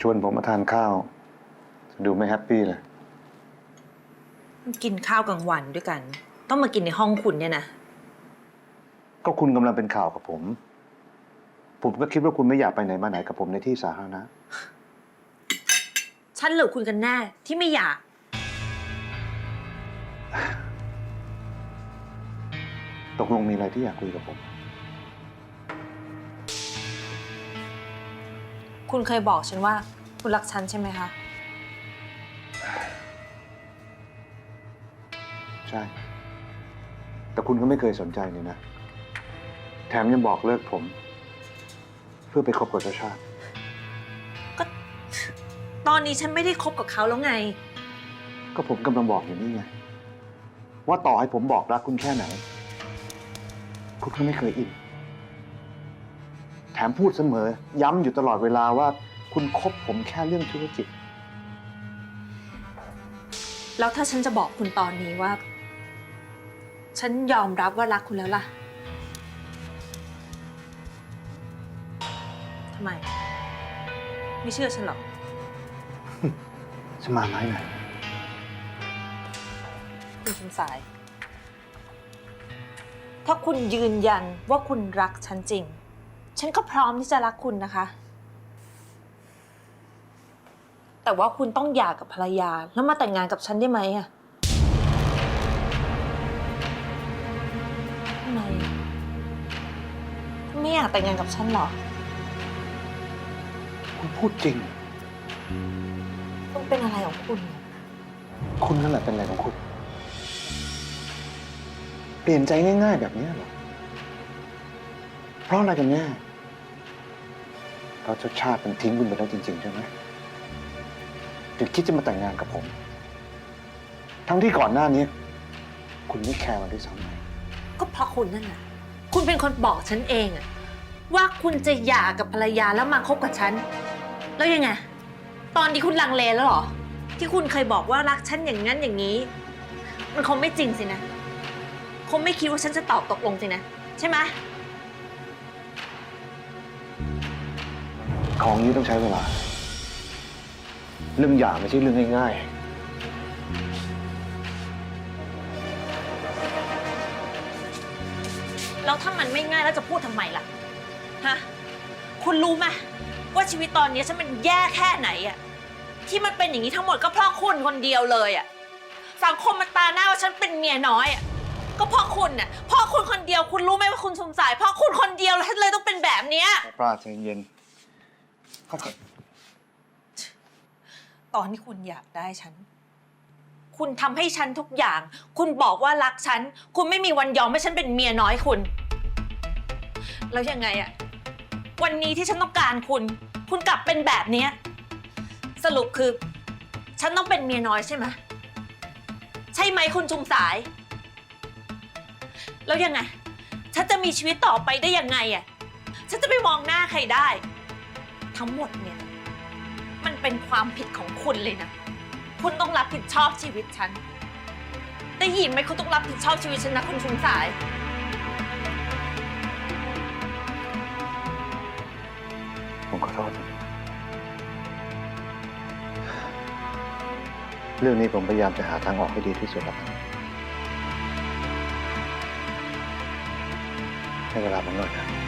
ชวนผมมาทานข้าว ดูไม่แฮปปี้เลย กินข้าวกลางวันด้วยกัน ต้องมากินในห้องคุณเนี่ยนะ ก็คุณกำลังเป็นข่าวกับผม ผมก็คิดว่าคุณไม่อยากไปไหนมาไหนกับผมในที่สาธารณะ ฉันหรือคุณกันแน่ ที่ไม่อยาก ตกลงมีอะไรที่อยากคุยกับผม คุณเคยบอกฉันว่า คุณรักฉันใช่ไหมคะ ใช่ แต่คุณก็ไม่เคยสนใจเลยนะ แถมยังบอกเลิกผม เพื่อไปคบกับชาชาติ ก็ ตอนนี้ฉันไม่ได้คบกับเขาแล้วไง ก็ผมกำลังบอกอยู่นี่ไง ว่าต่อให้ผมบอกรักคุณแค่ไหน คุณก็ไม่เคยอิน แถมพูดเสมอ ย้ำอยู่ตลอดเวลาว่า คุณคบผมแค่เรื่องธุรกิจ แล้วถ้าฉันจะบอกคุณตอนนี้ว่า ฉันยอมรับว่ารักคุณแล้วล่ะทำไม ไม่เชื่อฉันหรอจะมาไม้ไหนคุณสมสาย ถ้าคุณยืนยันว่าคุณรักฉันจริง ฉันก็พร้อมที่จะรักคุณนะคะ แต่ว่าคุณต้องหย่ากับภรรยา แล้วมาแต่งงานกับฉันได้ไหมอะทำไมคุณไม่อยากแต่งงานกับฉันเหรอ คุณพูดจริง คุณเป็นอะไรของคุณ คุณนั่นแหละเป็นอะไรของคุณ เปลี่ยนใจง่าย ๆ แบบนี้เหรอ เพราะอะไรกันแน่ เพราะชาติชาติมันทิ้งคุณไปแล้วจริงๆใช่ไหมถึงคิดจะมาแต่งงานกับผม ทั้งที่ก่อนหน้านี้ คุณไม่แคร์มันด้วยซ้ำไปก็เพราะคุณนั่นแหละคุณเป็นคนบอกฉันเองอะว่าคุณจะหย่ากับภรรยาแล้วมาคบกับฉัน แล้วยังไง ตอนนี้คุณลังเลแล้วเหรอ ที่คุณเคยบอกว่ารักฉันอย่างนั้นอย่างนี้ มันคงไม่จริงสินะ คงไม่คิดว่าฉันจะตอบตกลงสินะ ใช่ไหม ของนี้ต้องใช้เวลา เรื่องหย่าไม่ใช่เรื่องง่ายแล้วถ้ามันไม่ง่ายแล้วจะพูดทำไมล่ะ ฮะ คุณรู้ไหมว่าชีวิตตอนนี้ฉันมันแย่แค่ไหนอะที่มันเป็นอย่างนี้ทั้งหมดก็เพราะคุณคนเดียวเลยอะสังคมมันตาหน้าว่าฉันเป็นเมียน้อยอะก็เพราะคุณน่ะเพราะคุณคนเดียวคุณรู้ไหมว่าคุณสมสายเพราะคุณคนเดียวแล้วฉันเลยต้องเป็นแบบเนี้ยๆปราใจเย็น เข้าใจ ตอนที่คุณอยากได้ฉัน คุณทำให้ฉันทุกอย่าง คุณบอกว่ารักฉัน คุณไม่มีวันยอมให้ฉันเป็นเมียน้อยคุณ แล้วยังไงอะวันนี้ที่ฉันต้องการคุณ คุณกลับเป็นแบบเนี้ยสรุปคือ ฉันต้องเป็นเมียน้อยใช่ไหมใช่ไหมคุณจุมสาย แล้วยังไง ฉันจะมีชีวิตต่อไปได้ยังไงอะฉันจะไปมองหน้าใครได้ ทั้งหมดเนี่ย มันเป็นความผิดของคุณเลยนะ คุณต้องรับผิดชอบชีวิตฉัน ได้ยินไหมคุณต้องรับผิดชอบชีวิตฉันนะคุณชุมสาย ผมขอโทษ เรื่องนี้ผมพยายามจะหาทางออกให้ดีที่สุดแล้วกันให้เวลาผมหน่อยนะ